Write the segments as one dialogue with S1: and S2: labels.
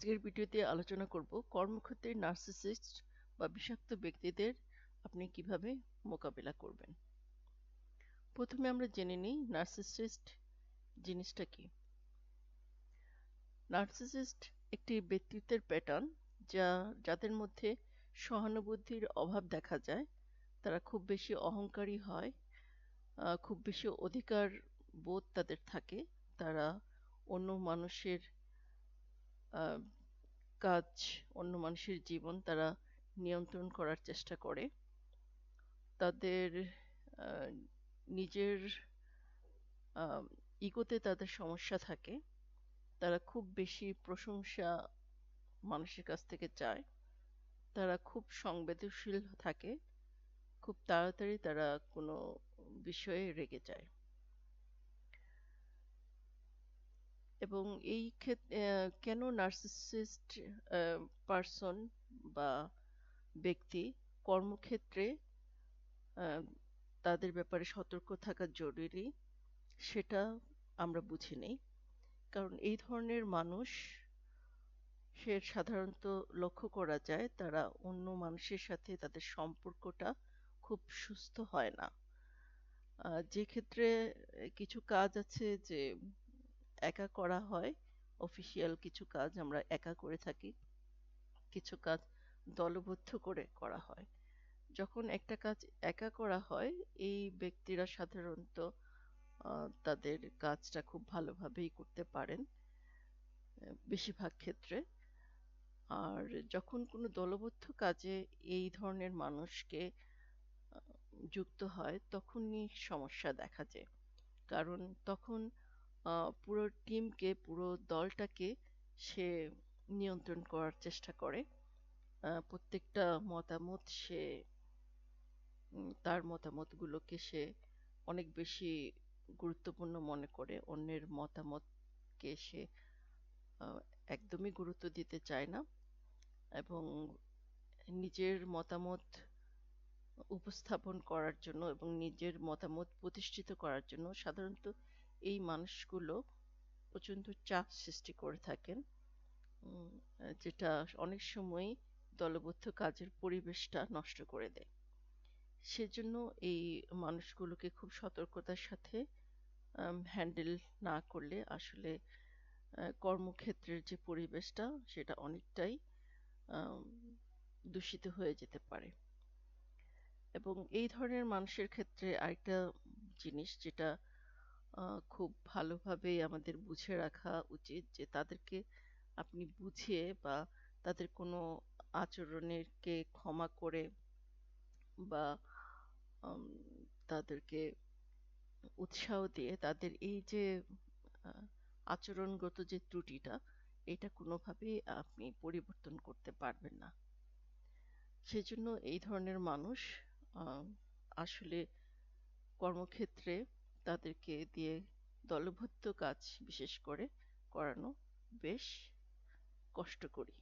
S1: আজকের ভিডিওতে আলোচনা করব কর্মক্ষেত্রে নার্সিসিস্ট বা বিষাক্ত ব্যক্তিদের আপনি কীভাবে মোকাবেলা করবেন। প্রথমে আমরা জেনে নিই নার্সিসিস্ট জিনিসটা কি। নার্সিসিস্ট একটি ব্যক্তিত্বের প্যাটার্ন যা, যাদের মধ্যে সহানুভূতির অভাব দেখা যায়। তারা খুব বেশি অহংকারী হয় খুব বেশি অধিকার বোধ তাদের থাকে। তারা অন্য মানুষের কাজ অন্য মানুষের জীবন তারা নিয়ন্ত্রণ করার চেষ্টা করে। তাদের নিজের ইগোতে তাদের সমস্যা থাকে। তারা খুব বেশি প্রশংসা মানুষের কাছ থেকে চায়। তারা খুব সংবেদনশীল থাকে। খুব তাড়াতাড়ি তারা কোনো বিষয়ে রেগে যায়। এবং এই ক্ষেত্রে কেন নার্সিসিস্ট পারসন বা ব্যক্তি কর্মক্ষেত্রে তাদের ব্যাপারে সতর্ক থাকা জরুরি সেটা আমরা বুঝি নেই। কারণ এই ধরনের মানুষ সে সাধারণত লক্ষ্য করা যায় তারা অন্য মানুষের সাথে তাদের সম্পর্কটা খুব সুস্থ হয় না। যে ক্ষেত্রে কিছু কাজ আছে যে একা করা হয়। অফিসিয়াল কিছু কাজ আমরা একা করে থাকি। কিছু কাজ দলবদ্ধ করে করা হয়। যখন একটা কাজ একা করা হয়, এই ব্যক্তিরা সাধারণত তাদের কাজটা খুব ভালোভাবেই করতে পারেন, বেশিরভাগ ক্ষেত্রে। আর যখন কোনো দলবদ্ধ কাজে এই ধরনের মানুষকে যুক্ত হয়, তখনই সমস্যা দেখা যায়। কারণ তখন পুরো টিমকে, পুরো দলটাকে সে নিয়ন্ত্রণ করার চেষ্টা করে। প্রত্যেকটা মতামত সে তার মতামতগুলোকে সে অনেক বেশি গুরুত্বপূর্ণ মনে করে। অন্যের মতামতকে সে একদমই গুরুত্ব দিতে চায় না এবং নিজের মতামত উপস্থাপন করার জন্য এবং নিজের মতামত প্রতিষ্ঠিত করার জন্য সাধারণত এই মানুষগুলো প্রচণ্ড চাপ সৃষ্টি করে থাকেন যেটা অনেক সময় দলবদ্ধ কাজের পরিবেশটা নষ্ট করে দেয়। সেজন্য এই মানুষগুলোকে খুব সতর্কতার সাথে হ্যান্ডেল না করলে আসলে কর্মক্ষেত্রের যে পরিবেশটা সেটা অনেকটাই দূষিত হয়ে যেতে পারে। এবং এই ধরনের মানুষের ক্ষেত্রে আরেকটা জিনিস যেটা খুব ভালোভাবে আমাদের বুঝে রাখা উচিত যে তাদেরকে আপনি বুঝিয়ে বা তাদের কোনো আচরণেরকে ক্ষমা করে বা তাদেরকে উৎসাহ দিয়ে তাদের এই যে আচরণগত যে ত্রুটিটা, এটা কোনোভাবেই আপনি পরিবর্তন করতে পারবেন না। সেজন্য এই ধরনের মানুষ আসলে কর্মক্ষেত্রে তাদেরকে দিয়ে দলবদ্ধ কাজ বিশেষ করে করানো বেশ কষ্টকরী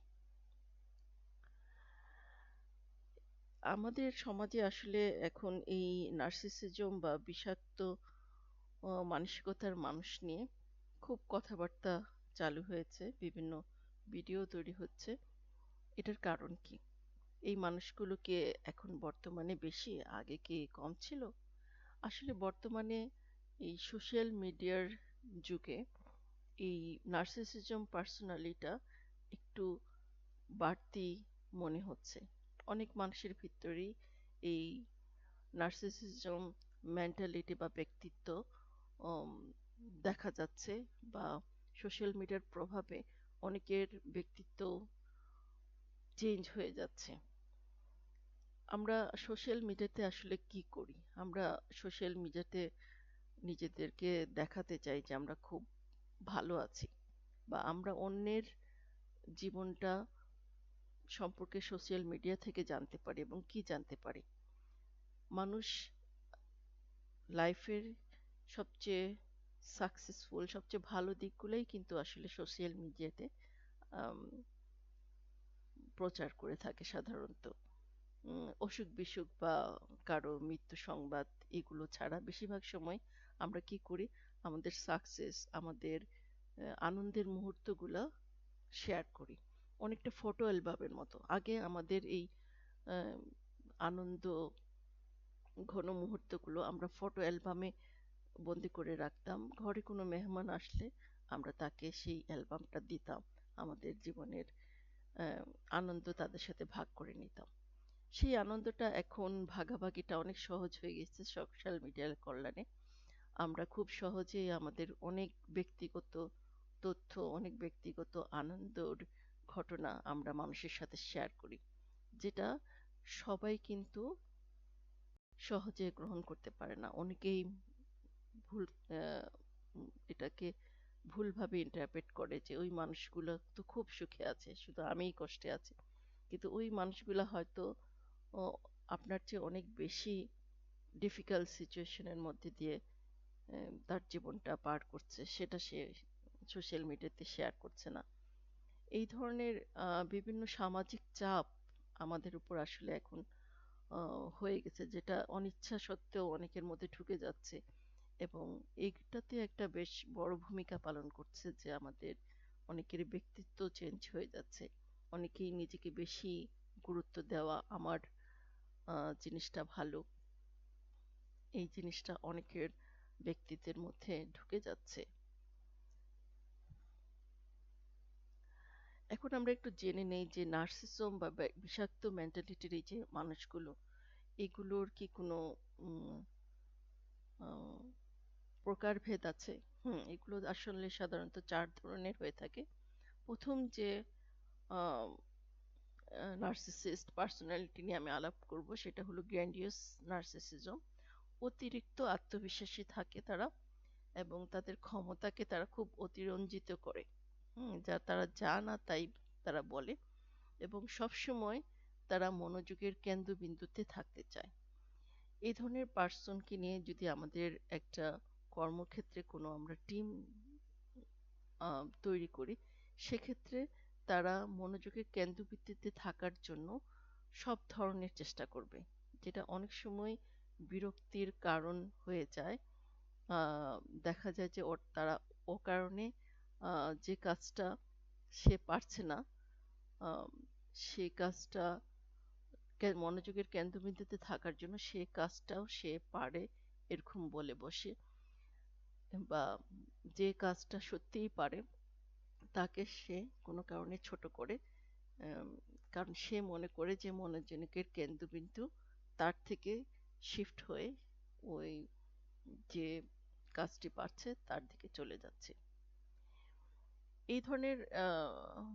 S1: আমাদের সমাজে আসলে এখন এই নার্সিসিজম বা বিষাক্ত মানসিকতার মানুষ নিয়ে খুব কথাবার্তা চালু হয়েছে, বিভিন্ন ভিডিও তৈরি হচ্ছে। এটার কারণ কি? এই মানুষগুলোকে এখন বর্তমানে বেশি আগে কি কম ছিল? আসলে বর্তমানে এই সোশ্যাল মিডিয়ার যুগে এই নার্সিসিজম পার্সোনালিটা একটু বাড়তি মনে হচ্ছে। অনেক মানুষের ভিতরেই এই নার্সিসিজম মেন্টালিটি বা ব্যক্তিত্ব দেখা যাচ্ছে বা সোশ্যাল মিডিয়ার প্রভাবে অনেকের ব্যক্তিত্ব চেঞ্জ হয়ে যাচ্ছে। আমরা সোশ্যাল মিডিয়াতে আসলে কি করি? আমরা সোশ্যাল মিডিয়াতে নিজেদেরকে দেখাতে চাই যে আমরা খুব ভালো আছি বা আমরা অন্যের জীবনটা সম্পর্কে সোশ্যাল মিডিয়া থেকে জানতে পারি এবং কি জানতে পারি। মানুষ লাইফের সবচেয়ে সাকসেসফুল সবচেয়ে ভালো দিকগুলোই কিন্তু আসলে সোশ্যাল মিডিয়াতে প্রচার করে থাকে সাধারণত। অসুখ বিসুখ বা কারও মৃত্যু সংবাদ এগুলো ছাড়া বেশিরভাগ সময় আমরা কি করি? আমাদের সাকসেস আমাদের আনন্দের মুহূর্তগুলো শেয়ার করি। অনেকটা ফটো অ্যালবামের মতো। আগে আমাদের এই আনন্দ, ঘন মুহূর্তগুলো আমরা ফটো অ্যালবামে বন্দি করে রাখতাম। ঘরে কোনো মেহমান আসলে আমরা তাকে সেই অ্যালবামটা দিতাম। আমাদের জীবনের আনন্দ তাদের সাথে ভাগ করে নিতাম। সেই আনন্দটা এখন ভাগাভাগিটা অনেক সহজ হয়ে গেছে সোশ্যাল মিডিয়ার কল্যাণে। আমরা খুব সহজেই আমাদের অনেক ব্যক্তিগত তথ্য, অনেক ব্যক্তিগত আনন্দর ঘটনা আমরা মানুষের সাথে শেয়ার করি, যেটা সবাই কিন্তু সহজে গ্রহণ করতে পারে না। অনেকেই ভুল এটাকে ভুলভাবে ইন্টারপ্রেট করে যে ওই মানুষগুলো তো খুব সুখে আছে, শুধু আমিই কষ্টে আছি। কিন্তু ওই মানুষগুলো হয়তো আপনার চেয়ে অনেক বেশি ডিফিকাল্ট সিচুয়েশনের মধ্যে দিয়ে তার জীবনটা পার করছে, সেটা সে সোশ্যাল মিডিয়াতে শেয়ার করছে না। এই ধরনের বিভিন্ন সামাজিক চাপ আমাদের উপর আসলে এখন হয়ে গেছে, যেটা অনিচ্ছা সত্ত্বেও অনেকের মধ্যে ঢুকে যাচ্ছে। এবং এইটাতে একটা বেশ বড় ভূমিকা পালন করছে যে আমাদের অনেকের ব্যক্তিত্ব চেঞ্জ হয়ে যাচ্ছে। অনেকেই নিজেকে বেশি গুরুত্ব দেওয়া আমার জিনিসটা ভালো। এই জিনিসটা অনেকের ব্যক্তিত্বের মধ্যে ঢুকে যাচ্ছে। এখন আমরা একটু জেনে নেই যে নার্সিসম বা বিষাক্ত মেন্টালিটির এই যে মানুষগুলো, এগুলোর কি কোনো প্রকারভেদ আছে? হুম, এগুলো আসলে সাধারণত চার ধরনের হয়ে থাকে। প্রথম যে নার্সিসিস্ট পার্সোনালিটি নিয়ে আমি আলাপ করব সেটা হলো গ্র্যান্ডিয়াস নার্সিসিজম। অতিরিক্ত আত্মবিশ্বাসী থাকে তারা এবং তাদের ক্ষমতাকে তারা খুব অতিরঞ্জিত করে। হুম, যা তারা যা না তাই তারা বলে এবং সব সময় তারা মনোযোগের কেন্দ্রবিন্দুতে থাকতে চায়। এই ধরনের পার্সনকে নিয়ে যদি আমাদের একটা কর্মক্ষেত্রে কোনো আমরা টিম তৈরি করি, সেক্ষেত্রে তারা মনোযোগের কেন্দ্রবিন্দুতে থাকার জন্য সব ধরনের চেষ্টা করবে। যেটা অনেক সময় বিরক্তির কারণ হয়ে যায়। দেখা যায় যে ওর, তারা ও কারণে আহ যে কাজটা সে পারছে না সেই কাজটা মনোযোগের কেন্দ্রবিন্দুতে থাকার জন্য সে কাজটাও সে পারে এরকম বলে বসে। বা যে কাজটা সত্যিই পারে, তাকে সে কোনো কারণে ছোট করে কারণ সে মনে করে যে মনোযোগের কেন্দ্রবিন্দু তার থেকে শিফট হয়ে ওই যে কাজটি পারছে তার দিকে চলে যাচ্ছে। এই ধরনের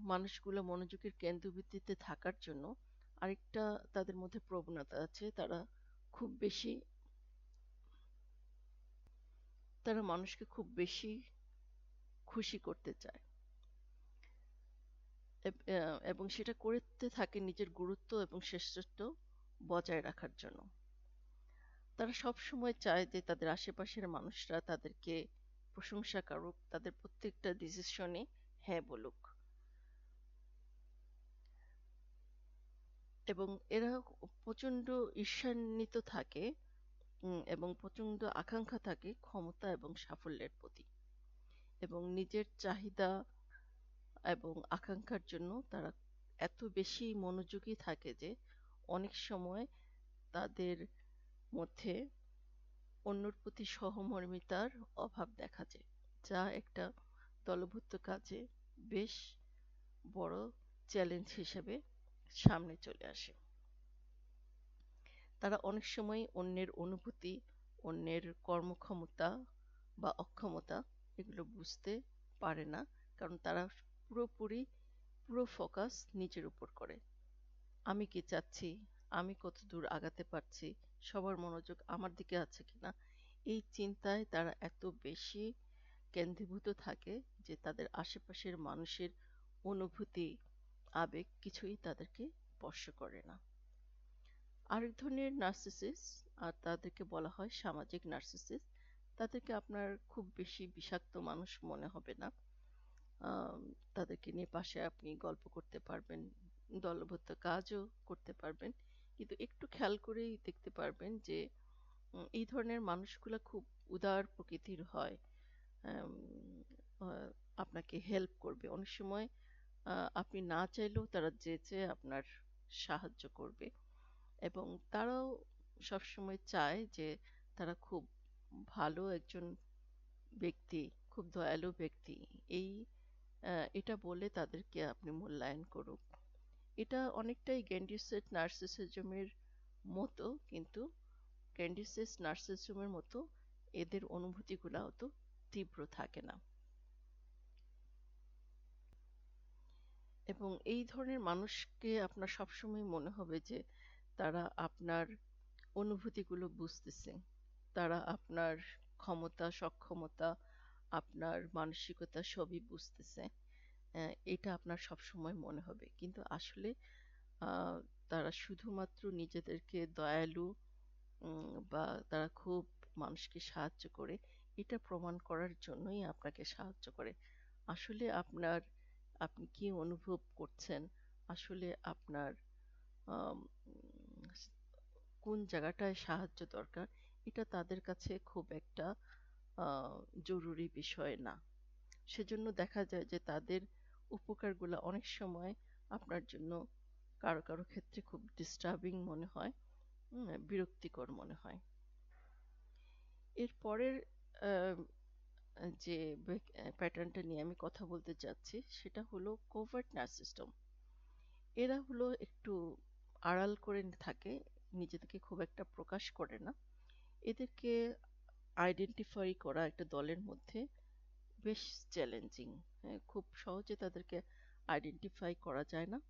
S1: মানুষগুলো মনোযোগের কেন্দ্রবিন্দুতে থাকার জন্য আরেকটা তাদের মধ্যে প্রবণতা আছে। তারা খুব বেশি, তারা মানুষকে খুব বেশি খুশি করতে চায়। এবং সেটা করতে থাকে নিজের গুরুত্ব এবং শ্রেষ্ঠত্ব বজায় রাখার জন্য। তারা সব সময় চায় যে তাদের আশেপাশের মানুষরা তাদেরকে প্রশংসা করুক, তাদের প্রত্যেকটা ডিসিশনে হ্যাঁ বলুক। এবং এরা প্রচণ্ড ঈর্ষান্বিত থাকে এবং প্রচণ্ড আকাঙ্ক্ষা থাকে ক্ষমতা এবং সাফল্যের প্রতি। এবং নিজের চাহিদা এবং আকাঙ্ক্ষার জন্য তারা এত বেশি মনোযোগী থাকে যে অনেক সময় তাদের মধ্যে অন্যর প্রতি সহমর্মিতার অভাব দেখা যায়, যা একটা দলবদ্ধ কাজে বেশ বড় চ্যালেঞ্জ হিসেবে সামনে চলে আসে। তারা অনেক সময় অন্যের অনুভূতি, অন্যের কর্মক্ষমতা বা অক্ষমতা এগুলো বুঝতে পারে না, কারণ তারা পুরোপুরি, পুরো ফোকাস নিজের উপর করে। আমি কি চাচ্ছি আমি কত দূর আগাতে পারছি? সবার মনোযোগ আমার দিকে আছে কিনা? এই চিন্তায় তারা এত বেশি কেন্দ্রীভূত থাকে যে তাদের আশেপাশের মানুষের অনুভূতি, আবেগ কিছুই তাদেরকে স্পর্শ করে না। আরেক ধরনের নার্সিসিস আর তাদেরকে বলা হয় সামাজিক নার্সিসিস তাদেরকে আপনার খুব বেশি বিষাক্ত মানুষ মনে হবে না। তাদেরকে নিয়ে পাশে আপনি গল্প করতে পারবেন, দলবদ্ধ কাজও করতে পারবেন। কিন্তু একটু খেয়াল করেই দেখতে পারবেন যে এই ধরনের মানুষগুলো খুব উদার প্রকৃতির হয়। আপনাকে হেল্প করবে। অনেক সময় আপনি না চাইলেও তারা যেচে আপনার সাহায্য করবে। এবং তারাও সবসময় চায় যে, তারা খুব ভালো একজন ব্যক্তি, খুব দয়ালু ব্যক্তি। এই এটা বলে তাদেরকে আপনি মূল্যায়ন করুক। এটা অনেকটাই গ্যান্ডিসেট নার্সিসিজমের মতো, কিন্তু গ্যান্ডিসেস নার্সিসিজমের মতো এদের অনুভূতিগুলো অত তীব্র থাকে না। এবং এই ধরনের মানুষকে আপনার সবসময় মনে হবে যে তারা আপনার অনুভূতিগুলো বুঝতেছে। তারা আপনার ক্ষমতা, সক্ষমতা, আপনার মানসিকতা সবই বুঝতেছে। এটা আপনার সব সময় মনে হবে। কিন্তু আসলে তারা শুধুমাত্র নিজেদেরকে দয়ালু বা তারা খুব মানুষকে সাহায্য করে, এটা প্রমাণ করার জন্যই আপনাকে সাহায্য করে। আসলে আপনার, আপনি কি অনুভব করছেন? আসলে আপনার কোন জায়গাটায় সাহায্য দরকার? এটা তাদের কাছে খুব একটা জরুরি বিষয় না। সেজন্য দেখা যায় যে তাদের উপকারগুলো অনেক সময় আপনার জন্য কারও কারও ক্ষেত্রে খুব ডিস্টার্বিং মনে হয় বিরক্তিকর মনে হয়। এর পরের যে প্যাটার্নটা নিয়ে আমি কথা বলতে যাচ্ছি সেটা হলো কোভার্ট নার্সিস্টম এরা হলো একটু আড়াল করে থাকে, নিজেদেরকে খুব একটা প্রকাশ করে না। এদেরকে আইডেন্টিফাই করা একটা দলের মধ্যে বেশ চ্যালেঞ্জিং খুব সহজে তাদেরকে আইডেন্টিফাই করা যায় না।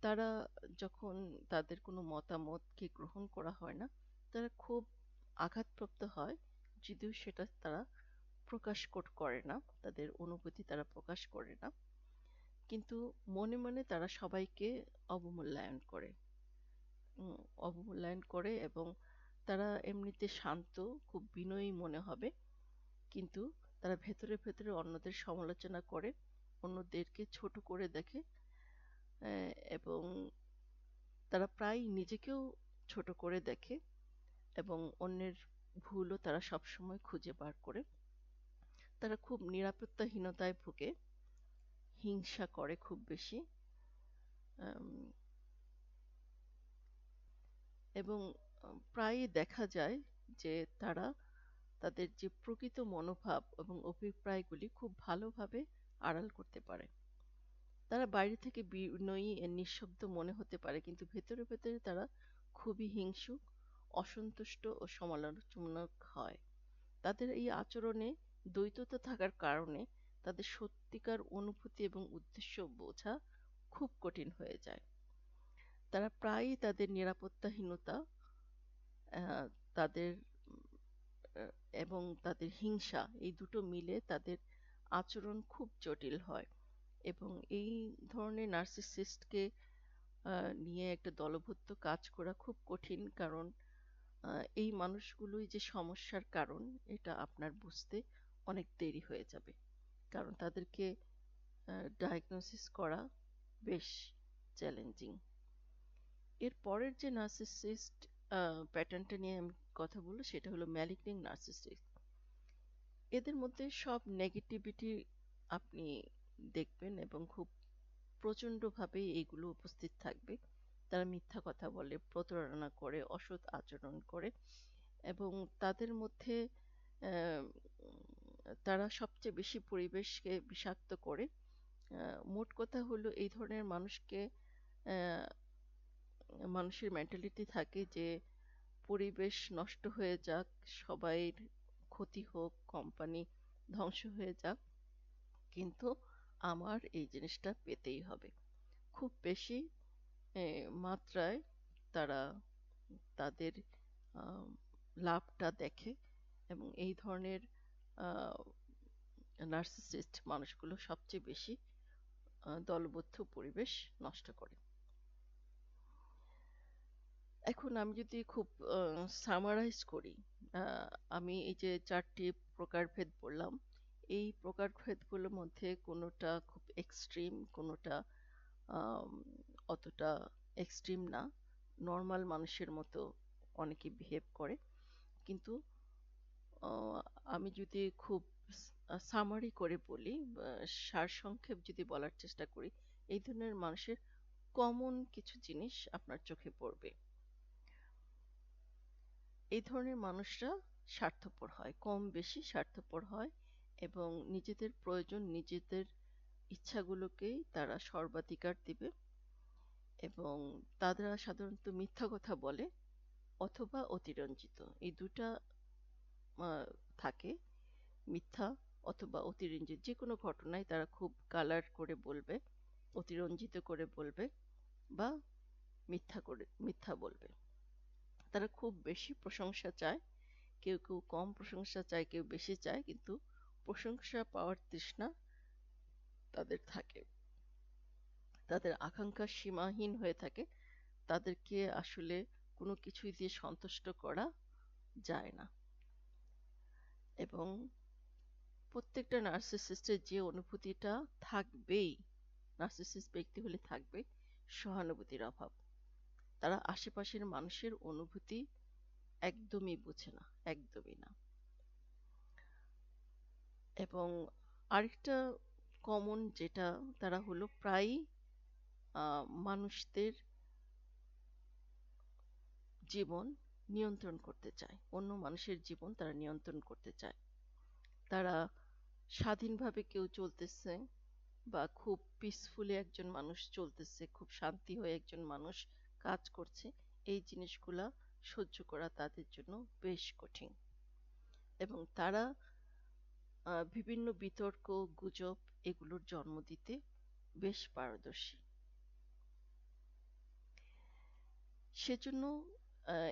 S1: তারা যখন তাদের কোনো মতামতকে গ্রহণ করা হয় না, তারা খুব আঘাতপ্রাপ্ত হয়, যদিও সেটা তারা প্রকাশ কর- না, তাদের অনুভূতি তারা প্রকাশ করে না। কিন্তু মনে মনে তারা সবাইকে অবমূল্যায়ন করে। অবমূল্যায়ন করে এবং তারা এমনিতে শান্ত, খুব বিনয়ী মনে হবে। কিন্তু তারা ভেতরে ভেতরে অন্যদের সমালোচনা করে, অন্যদেরকে ছোট করে দেখে এবং তারা প্রায় নিজেকেও ছোট করে দেখে এবং অন্যের ভুলও তারা সবসময় খুঁজে বার করে। তারা খুব নিরাপত্তাহীনতায় ভুগে, হিংসা করে খুব বেশি এবং প্রায়ই দেখা যায় যে তারা তাদের যে প্রকৃত মনোভাব এবং অভিপ্রায়গুলি খুব ভালোভাবে আড়াল করতে পারে। তারা বাইরে থেকে বিনয়ী নিঃশব্দ মনে হতে পারে, কিন্তু ভেতরে ভেতরে তারা খুবই হিংসুক অসন্তুষ্ট ও সমালোচনামূলক হয়। তাদের এই আচরণে দ্বৈততা থাকার কারণে তাদের সত্যিকার অনুভূতি এবং উদ্দেশ্য বোঝা খুব কঠিন হয়ে যায়। তারা প্রায়ই তাদের নিরাপত্তাহীনতা তাদের এবং তাদের হিংসা, এই দুটো মিলে তাদের আচরণ খুব জটিল হয়। এবং এই ধরনের নার্সিসিস্টকে নিয়ে একটা দলবদ্ধ কাজ করা খুব কঠিন কারণ এই মানুষগুলোই যে সমস্যার কারণ, এটা আপনার বুঝতে অনেক দেরি হয়ে যাবে। কারণ তাদেরকে ডায়াগনোসিস করা বেশ চ্যালেঞ্জিং এর পরের যে নার্সিসিস্ট প্যাটার্নটা নিয়ে আমি কথা বলব, সেটা হলো ম্যালিগনিং নার্সিসিস্ট এদের মধ্যে সব নেগেটিভিটি আপনি দেখবেন এবং খুব প্রচন্ডভাবে এইগুলো উপস্থিত থাকবে। তারা মিথ্যা কথা বলে, প্রতারণা করে, অসৎ আচরণ করে এবং তাদের মধ্যে তারা সবচেয়ে বেশি পরিবেশকে বিষাক্ত করে। মোট কথা হলো এই ধরনের মানুষকে মানুষের মেন্টালিটি থাকে যে, পরিবেশ নষ্ট হয়ে যাক সবাই ক্ষতি হোক কোম্পানি ধ্বংস হয়ে যাক, কিন্তু আমার এই জিনিসটা পেতেই হবে। খুব বেশি মাত্রায় তারা তাদের লাভটা দেখে এবং এই ধরনের নার্সিসিস্ট মানুষগুলো সবচেয়ে বেশি দলবদ্ধ পরিবেশ নষ্ট করে। এখন আমি যদি খুব সামারাইজ করি আহ, আমি এই যে চারটি প্রকারভেদ বললাম এই প্রকারভেদগুলোর মধ্যে কোনোটা খুব এক্সট্রিম কোনোটা আম, অতটা এক্সট্রিম না। নর্মাল মানুষের মতো অনেকে বিহেভ করে। কিন্তু আহ, আমি যদি খুব সামারি করে বলি সারসংক্ষেপ যদি বলার চেষ্টা করি এই ধরনের মানুষের কমন কিছু জিনিস আপনার চোখে পড়বে। এই ধরনের মানুষরা স্বার্থপর হয়, কম বেশি স্বার্থপর হয় এবং নিজেদের প্রয়োজন, নিজেদের ইচ্ছাগুলোকেই তারা সর্বাধিকার দিবে এবং তারা সাধারণত মিথ্যা কথা বলে অথবা অতিরঞ্জিত। এই দুটা থাকে, মিথ্যা অথবা অতিরঞ্জিত। যে কোনো ঘটনায় তারা খুব কালার করে বলবে, অতিরঞ্জিত করে বলবে বা মিথ্যা করে, মিথ্যা বলবে। তারা খুব বেশি প্রশংসা চায়। কেউ কেউ কম প্রশংসা চায়, কেউ বেশি চায়, কিন্তু প্রশংসা পাওয়ার তৃষ্ণা তাদের থাকে। তাদের আকাঙ্ক্ষা সীমাহীন হয়ে থাকে। তাদেরকে আসলে কোনো কিছুই দিয়ে সন্তুষ্ট করা যায় না। এবং প্রত্যেকটা নার্সিসিস্টের যে অনুভূতিটা থাকবেই, নার্সিসিস্ট ব্যক্তি হলে থাকবে সহানুভূতির অভাব। তারা আশেপাশের মানুষের অনুভূতি একদমই বোঝে না, একদমই না। এবং আরেকটা কমন যেটা তারা হলো প্রায়ই মানুষদের জীবন নিয়ন্ত্রণ করতে চায়। অন্য মানুষের জীবন তারা নিয়ন্ত্রণ করতে চায়। তারা স্বাধীনভাবে কেউ চলতেছে বা খুব পিসফুলি একজন মানুষ চলতেছে, খুব শান্তি হয়ে একজন মানুষ কাজ করছে, এই জিনিসগুলা সহ্য করা তাদের জন্য বেশ কঠিন। এবং তারা বিভিন্ন বিতর্ক, গুজব এগুলোর জন্ম দিতে বেশ পারদর্শী। সেজন্য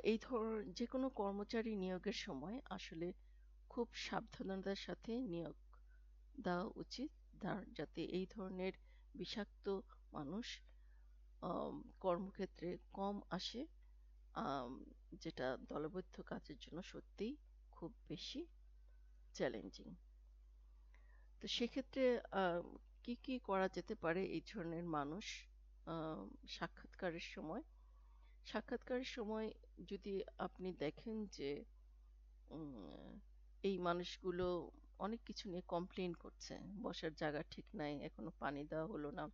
S1: এই ধর যে কোনো কর্মচারী নিয়োগের সময় আসলে খুব সাবধানতার সাথে নিয়োগ দেওয়া উচিত। যাতে এই ধরনের বিষাক্ত মানুষ কর্মক্ষেত্রে কম আসে। যেটা দলবদ্ধ কাজের জন্য সত্যিই খুব বেশি চ্যালেঞ্জিং তো সেক্ষেত্রে কি কি করা যেতে পারে এই ধরনের মানুষ সাক্ষাৎকারের সময়? সাক্ষাৎকারের সময় যদি আপনি দেখেন যে এই মানুষগুলো অনেক কিছু নিয়ে কমপ্লেন করছে, বসার জায়গা ঠিক নাই, এখনও পানি দেওয়া হলো না,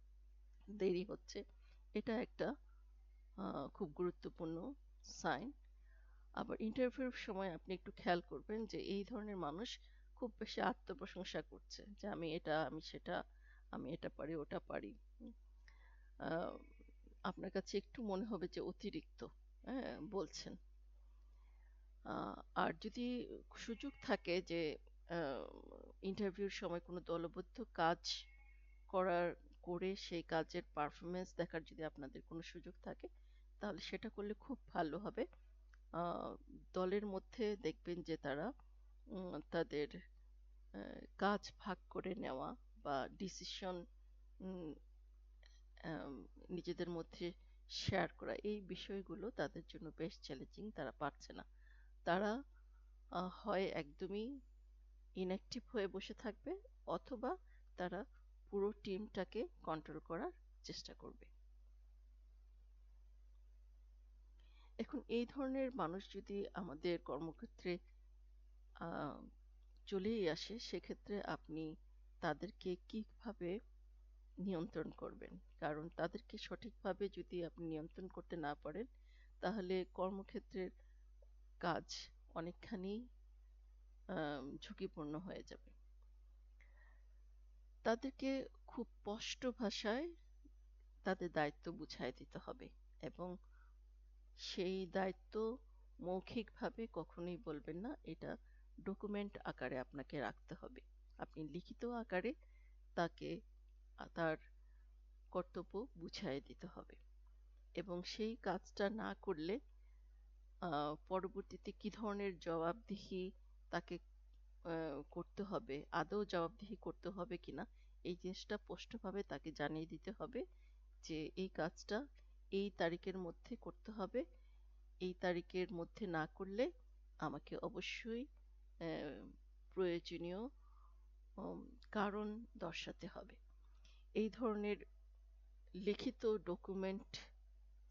S1: দেরি হচ্ছে এটা একটা খুব গুরুত্বপূর্ণ সাইন আবার ইন্টারভিউর সময় আপনি একটু খেয়াল করবেন যে এই ধরনের মানুষ খুব বেশি আত্মপ্রশংসা করছে যে আমি এটা, আমি সেটা, আমি এটা পারি, ওটা পারি। আপনার কাছে একটু মনে হবে যে অতিরিক্ত হ্যাঁ বলছেন। আর যদি সুযোগ থাকে যে ইন্টারভিউর সময় কোনো দলবদ্ধ কাজ করার করে সেই কাজের পারফরমেন্স দেখার যদি আপনাদের কোনো সুযোগ থাকে, তাহলে সেটা করলে খুব ভালো হবে। দলের মধ্যে দেখবেন যে তারা তাদের কাজ ভাগ করে নেওয়া বা ডিসিশন নিজেদের মধ্যে শেয়ার করা, এই বিষয়গুলো তাদের জন্য বেশ চ্যালেঞ্জিং তারা পারছে না। তারা হয় একদমই ইনঅ্যাক্টিভ হয়ে বসে থাকবে, অথবা তারা পুরো টিমটাকে কন্ট্রোল করার চেষ্টা করবে। এখন এই ধরনের মানুষ যদি আমাদের কর্মক্ষেত্রে চলেই আসে, সেক্ষেত্রে আপনি তাদেরকে কীভাবে নিয়ন্ত্রণ করবেন? কারণ তাদেরকে সঠিকভাবে যদি আপনি নিয়ন্ত্রণ করতে না পারেন, তাহলে কর্মক্ষেত্রের কাজ অনেকখানি ঝুঁকিপূর্ণ হয়ে যাবে। তাদেরকে খুব স্পষ্ট ভাষায় তাদের দায়িত্ব বুঝাই দিতে হবে এবং সেই দায়িত্ব মৌখিকভাবে কখনোই বলবেন না, এটা ডকুমেন্ট আকারে আপনাকে রাখতে হবে। আপনি লিখিত আকারে তাকে, তার কর্তব্য বুঝাই দিতে হবে এবং সেই কাজটা না করলে পরবর্তীতে কি ধরনের জবাবদিহি তাকে করতে হবে, আদৌ জবাবদিহি করতে হবে কিনা, এই জিনিসটা স্পষ্টভাবে তাকে জানিয়ে দিতে হবে যে এই কাজটা এই তারিখের মধ্যে করতে হবে, এই তারিখের মধ্যে না করলে আমাকে অবশ্যই প্রয়োজনীয় কারণ দর্শাতে হবে। এই ধরনের লিখিত ডকুমেন্ট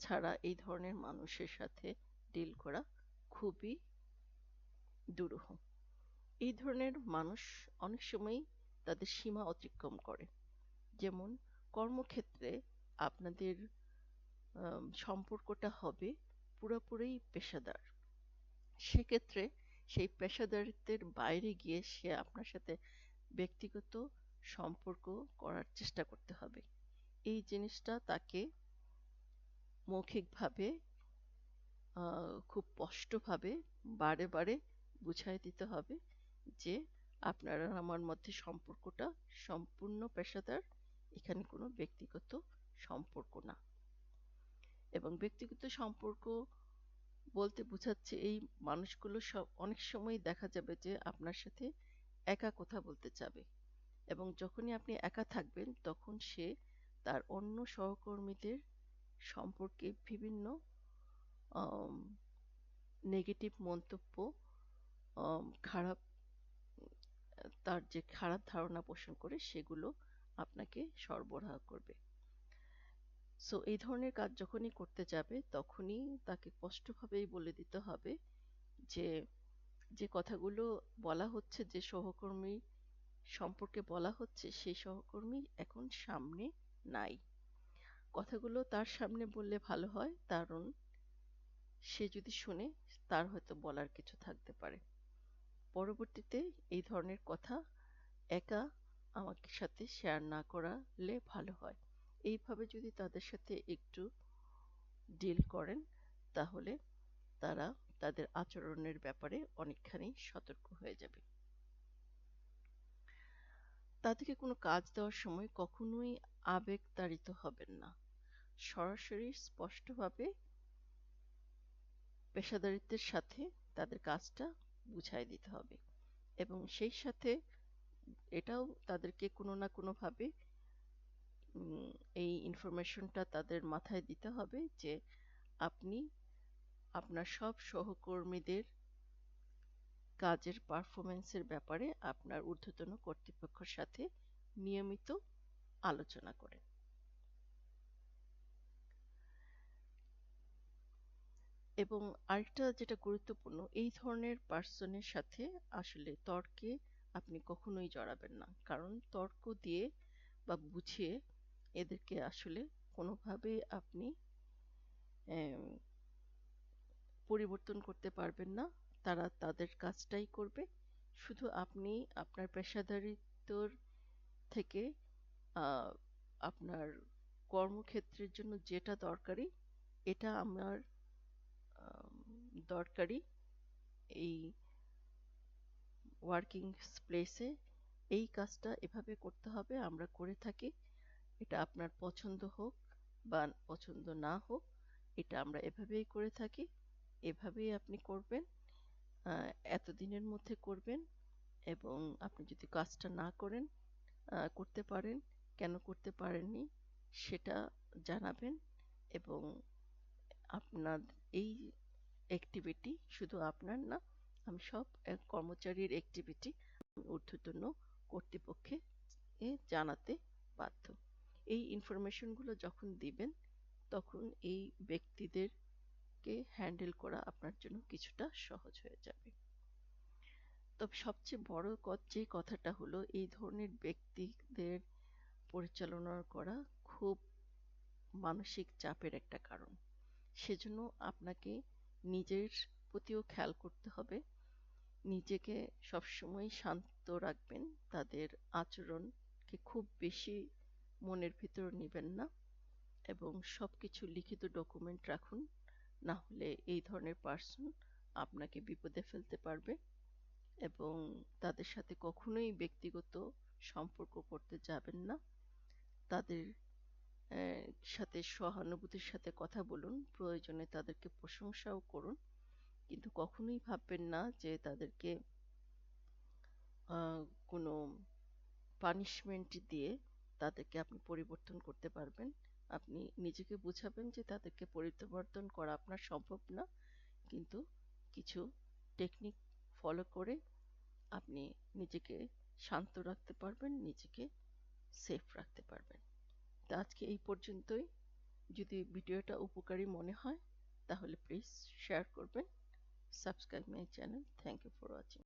S1: ছাড়া এই ধরনের মানুষের সাথে ডিল করা খুবই দুরূহ। এই ধরনের মানুষ অনেক সময়ই তাদের সীমা অতিক্রম করে। যেমন, কর্মক্ষেত্রে আপনাদের সম্পর্কটা হবে পুরোপুরি পেশাদার। সেক্ষেত্রে সেই পেশাদারিত্বের বাইরে গিয়ে সে আপনার সাথে ব্যক্তিগত সম্পর্ক করার চেষ্টা করতে হবে। এই জিনিসটা তাকে মৌখিকভাবে খুব স্পষ্টভাবে বারে বারে বুঝাই দিতে হবে। যে আপনার আর আমার মধ্যে সম্পর্কটা সম্পূর্ণ পেশাদার, এখানে কোনো ব্যক্তিগত সম্পর্ক না। এবং ব্যক্তিগত সম্পর্ক বলতে বোঝাচ্ছে এই মানুষগুলো সব, অনেক সময় দেখা যাবে যে আপনার সাথে একা কথা বলতে চাবে। এবং যখনই আপনি একা থাকবেন, তখন সে তার অন্য সহকর্মীদের সম্পর্কে বিভিন্ন নেগেটিভ মন্তব্য খারাপ তার যে খারাপ ধারণা পোষণ করে সেগুলো আপনাকে সরবরাহ করবে। সো এই ধরনের কাজ যখনই করতে যাবে, তখনই তাকে স্পষ্টভাবেই বলে দিতে হবে যে যে কথাগুলো বলা হচ্ছে, যে সহকর্মী সম্পর্কে বলা হচ্ছে, সেই সহকর্মী এখন সামনে নাই। কথাগুলো তার সামনে বললে ভালো হয়, কারণ সে যদি শুনে, তার হয়তো বলার কিছু থাকতে পারে। পরবর্তীতে এই ধরনের কথা একা আমাকে সাথে শেয়ার না করালে ভালো হয়। এইভাবে যদি তাদের সাথে একটু ডিল করেন, তাহলে তারা তাদের আচরণের ব্যাপারে অনেকখানি সতর্ক হয়ে যাবে। তাদেরকে কোনো কাজ দেওয়ার সময় কখনোই আবেগ তাড়িত হবেন না। সরাসরি স্পষ্টভাবে পেশাদারিত্বের সাথে তাদের কাজটা বুঝাই দিতে হবে। এবং সেই সাথে এটাও তাদেরকে কোনো না কোনো ভাবে এই ইনফরমেশনটা তাদের মাথায় দিতে হবে যে আপনি আপনার সব সহকর্মীদের কাজের পারফরমেন্সের ব্যাপারে আপনার ঊর্ধ্বতন কর্তৃপক্ষের সাথে নিয়মিত আলোচনা করেন। এবং আরেকটা যেটা গুরুত্বপূর্ণ এই ধরনের পার্সনের সাথে আসলে তর্কে আপনি কখনোই জড়াবেন না। কারণ তর্ক দিয়ে বা বুঝিয়ে এদেরকে আসলে কোনোভাবে আপনি পরিবর্তন করতে পারবেন না। তারা তাদের কাজটাই করবে। শুধু আপনি আপনার পেশাদারিত্বর থেকে আপনার কর্মক্ষেত্রের জন্য যেটা দরকারি এটা আমার আম, দরকারি এই ওয়ার্কিং প্লেসে এই কাজটা এভাবে করতে হবে, আমরা করে থাকি। এটা আপনার পছন্দ হোক বা পছন্দ না হোক, এটা আমরা এভাবেই করে থাকি। এভাবেই আপনি করবেন এতদিনের মধ্যে করবেন এবং আপনি যদি কাজটা না করেন করতে পারেন, কেন করতে পারেননি, সেটা জানাবেন এবং আপনার এই অ্যাক্টিভিটি শুধু আপনার না, আমি সব কর্মচারীর অ্যাক্টিভিটি ঊর্ধ্বতন কর্তৃপক্ষে এ জানাতে বাধ্য। এই ইনফরমেশনগুলো যখন দিবেন, তখন এই ব্যক্তিদেরকে হ্যান্ডেল করা আপনার জন্য কিছুটা সহজ হয়ে যাবে। তবে সবচেয়ে বড় যে কথাটা হলো, এই ধরনের ব্যক্তিদের পরিচালনা করা খুব মানসিক চাপের একটা কারণ। সেজন্য আপনাকে নিজের প্রতিও খেয়াল করতে হবে। নিজেকে সবসময় শান্ত রাখবেন। তাদের আচরণকে খুব বেশি মনের ভিতর নেবেন না এবং সবকিছু লিখিত ডকুমেন্ট রাখুন। না হলে এই ধরনের পার্সন আপনাকে বিপদে ফেলতে পারবে এবং তাদের সাথে কখনোই ব্যক্তিগত সম্পর্ক করতে যাবেন না। তাদের সাথে সহানুভূতির সাথে কথা বলুন, প্রয়োজনে তাদেরকে প্রশংসাও করুন। কিন্তু কখনোই ভাববেন না যে তাদেরকে কোনো পানিশমেন্ট দিয়ে তাদেরকে আপনি পরিবর্তন করতে পারবেন। আপনি নিজেকে বুঝাবেন যে তাদেরকে পরিবর্তন করা আপনার সম্ভব না। কিন্তু কিছু টেকনিক ফলো করে আপনি নিজেকে শান্ত রাখতে পারবেন, নিজেকে সেফ রাখতে পারবেন। তো আজকে এই পর্যন্তই। যদি ভিডিওটা উপকারী মনে হয়, তাহলে প্লিজ শেয়ার করবেন। Subscribe my channel thank you for watching